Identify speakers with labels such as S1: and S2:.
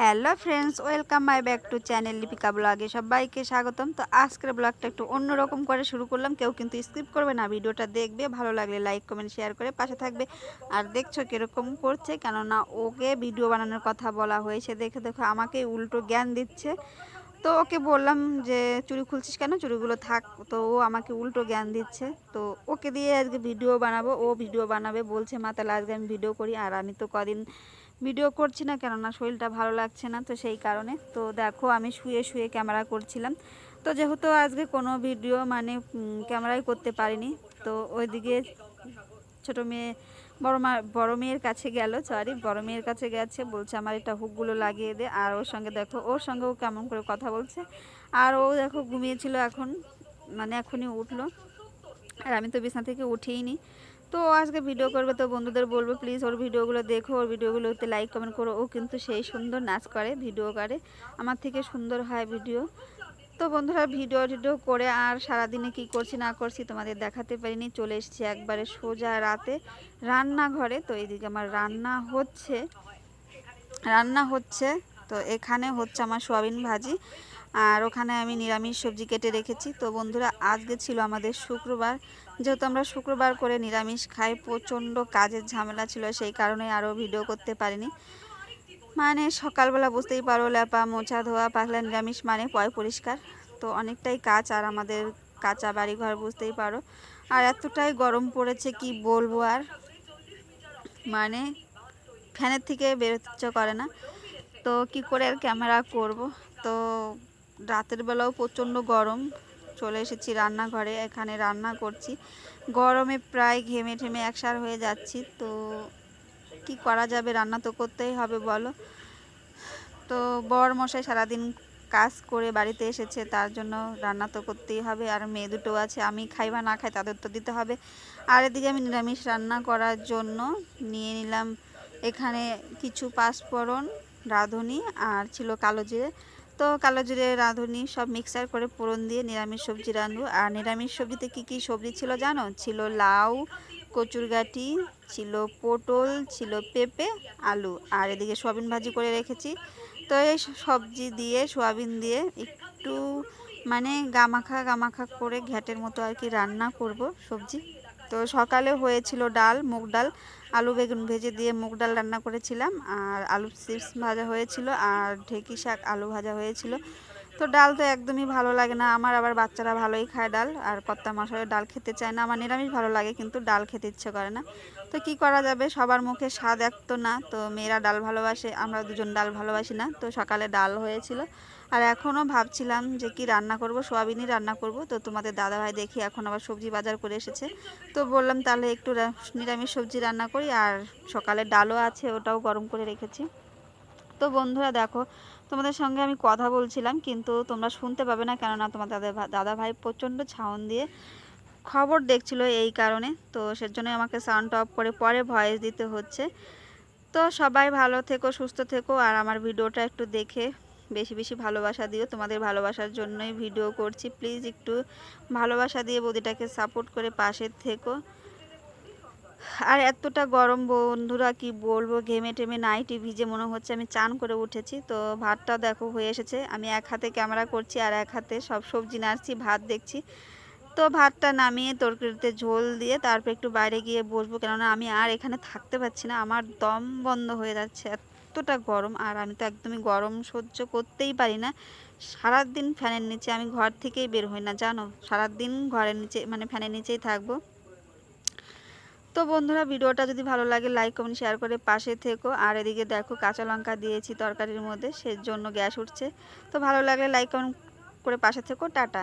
S1: Hello friends, welcome my back to channel Lipika ব্লগে সবাইকে স্বাগতম। তো আজকের ব্লগটা একটু অন্যরকম করে শুরু করলাম, কেউ কিন্তু স্কিপ করবে না, ভিডিওটা দেখবে, ভালো লাগলে লাইক, কমেন্ট, শেয়ার করে পাশে থাকবে। আর দেখছ কীরকম করছে, কেননা ওকে ভিডিও বানানোর কথা বলা হয়েছে, দেখে দেখো আমাকে উল্টো জ্ঞান দিচ্ছে। তো ওকে বললাম যে, চুরি খুলছিস কেন? চুরিগুলো থাক। তো ও আমাকে উল্টো জ্ঞান দিচ্ছে। তো ওকে দিয়ে আজকে ভিডিও বানাবো, ও ভিডিও বানাবে, বলছে, মা, তাহলে আজকে আমি ভিডিও করি, আর আমি তো কদিন ভিডিও করছি না কেননা শরীরটা ভালো লাগছে না তো সেই কারণে। তো দেখো আমি শুয়ে শুয়ে ক্যামেরা করছিলাম। তো যেহেতু আজকে কোনো ভিডিও মানে ক্যামেরাই করতে পারিনি, তো ওইদিকে ছোটো মেয়ে, বড় মা, বড় মেয়ের কাছে গেল সরি বড় মেয়ের কাছে গেছে, বলছে আমার এটা হুকগুলো লাগিয়ে দে। আর ওর সঙ্গে দেখো, ওর সঙ্গেও কেমন করে কথা বলছে। আর ও দেখো ঘুমিয়েছিল এখন মানে এখনই উঠল। আর আমি তো বিছানা থেকে উঠেই নি তো আজকে ভিডিও করবে, তো বন্ধুদের বলব প্লিজ ওর ভিডিওগুলো দেখো, ওর ভিডিওগুলোতে লাইক কমেন্ট করো। ও কিন্তু সেই সুন্দর নাচ করে ভিডিও করে। আমার থেকে সুন্দর হয় ভিডিও তো বন্ধুরা ভিডিও টিডিও করে আর সারাদিনে কি করছি না করছি তোমাদের দেখাতে পারিনি। চলে এসেছি একবারে সোজা রাতে রান্নাঘরে। তো এইদিকে আমার রান্না হচ্ছে রান্না হচ্ছে তো এখানে হচ্ছে আমার সোয়াবিন ভাজি। আর ওখানে আমি নিরামিষ সবজি কেটে রেখেছি। তো বন্ধুরা, আজকে ছিল আমাদের শুক্রবার। যেহেতু আমরা শুক্রবার করে নিরামিষ খাই, প্রচণ্ড কাজের ঝামেলা ছিল, সেই কারণে আরও ভিডিও করতে পারিনি। মানে সকালবেলা বুঝতেই পারো ল্যাপা মোছা, ধোয়া পাখলা নিরামিষ মানে পয় পরিষ্কার। তো অনেকটাই কাজ, আর আমাদের কাঁচা বাড়িঘর বুঝতেই পারো। আর এতটাই গরম পড়েছে, কি বলব আর? মানে ফ্যানের থেকে বেরোতে করে না। তো কি করে আর ক্যামেরা করব? তো রাতের বেলাও প্রচণ্ড গরম। চলে এসেছি রান্নাঘরে, এখানে রান্না করছি। গরমে প্রায় ঘেমে ঠেমে একসার হয়ে যাচ্ছি। তো কি করা যাবে? রান্না তো করতেই হবে, বলো। তো বর মশাই সারাদিন কাজ করে বাড়িতে এসেছে, তার জন্য রান্না তো করতেই হবে। আর মেয়ে দুটো আছে, আমি খাই বা না খাই তাদের তো দিতে হবে। আর এদিকে আমি নিরামিষ রান্না করার জন্য নিয়ে নিলাম এখানে কিছু পাঁচফোড়ন রাঁধুনি আর ছিল কালো জিরে। তো কালো জিরে, রাঁধুনি সব মিক্সার করে পোড়ন দিয়ে নিরামিষ সবজি রাঁধবো। আর নিরামিষ সবজিতে কি কি সবজি ছিল জানো? ছিল লাউ, কচুরগাটি, ছিল পটল, ছিল পেঁপে, আলু। আর এদিকে সোয়াবিন ভাজি করে রেখেছি। তো এই সবজি দিয়ে, সোয়াবিন দিয়ে একটু মানে গামাখা গামাখা করে ঘ্যাটের মতো আর কি রান্না করব সবজি। তো সকালে হয়েছিল ডাল, মুগ ডাল, আলু বেগুন ভেজে দিয়ে মুগ ডাল রান্না করেছিলাম। আর আলু চিপস ভাজা হয়েছিল আর ঢেঁকি শাক আলু ভাজা হয়েছিল। তো ডাল তো একদমই ভালো লাগে না। আমার আবার বাচ্চারা ভালোই খায় ডাল আর কত্তা মশারের ডাল খেতে চায় না। আমার নিরামিষ ভালো লাগে কিন্তু ডাল খেতে ইচ্ছে করে না। তো কি করা যাবে? সবার মুখে স্বাদ এক তো না। তো মেয়েরা ডাল ভালোবাসে, আমরা দুজন ডাল ভালোবাসি না। তো সকালে ডাল হয়েছিল। আর এখনও ভাবছিলাম যে কি রান্না করব? সোয়াবিনই রান্না করব। তো তোমাদের দাদাভাই দেখি এখন আবার সবজি বাজার করে এসেছে। তো বললাম তাহলে একটু নিরামিষ সবজি রান্না করি। আর সকালে ডালও আছে, ওটাও গরম করে রেখেছি। তো বন্ধুরা দেখো, তোমাদের সঙ্গে আমি কথা বলছিলাম, কিন্তু তোমরা শুনতে পাবে না কেননা তোমার দাদা দাদা ভাই প্রচণ্ড ছাউন দিয়ে খবর দেখছিল এই কারণে, তো সেজন্য আমাকে সাউন্ড অফ করে পরে ভয়েস দিতে হচ্ছে। তো সবাই ভালো থেকো, সুস্থ থেকো, আর আমার ভিডিওটা একটু দেখে বেশি বেশি ভালোবাসা দিও। তোমাদের ভালোবাসার জন্যই ভিডিও করছি। প্লিজ একটু ভালোবাসা দিয়ে বৌদিটাকে সাপোর্ট করে পাশে থেকো। আর এতটা গরম বন্ধুরা, কি বলব? ঘেমে টেমে নাইটি ভিজে মনে হচ্ছে আমি চান করে উঠেছি। তো ভাতটা দেখো হয়ে এসেছে। আমি এক হাতে ক্যামেরা করছি আর এক হাতে সব সবজি নাড়ছি, ভাত দেখছি। তো ভাতটা নামিয়ে তরকারিতে ঝোল দিয়ে তারপর একটু বাইরে গিয়ে বসবো। কেননা আমি আর এখানে থাকতে পারছি না। আমার দম বন্ধ হয়ে যাচ্ছে। এতটা গরম। আর আমি তো একদমই গরম সহ্য করতেই পারি না। সারাদিন ফ্যানের নিচে আমি ঘর থেকেই বের হই না, জানো? সারাদিন ঘরের নিচে মানে ফ্যানের নিচেই থাকব। তো বন্ধুরা ভিডিওটা যদি ভালো লাগে লাইক, কমেন্ট, শেয়ার করে পাশে থেকো। আর এদিকে দেখো কাঁচা লঙ্কা দিয়েছি তরকারির মধ্যে, সেজন্য গ্যাস উঠছে। তো ভালো লাগলে লাইক, কমেন্ট করে পাশে থেকো। টাটা।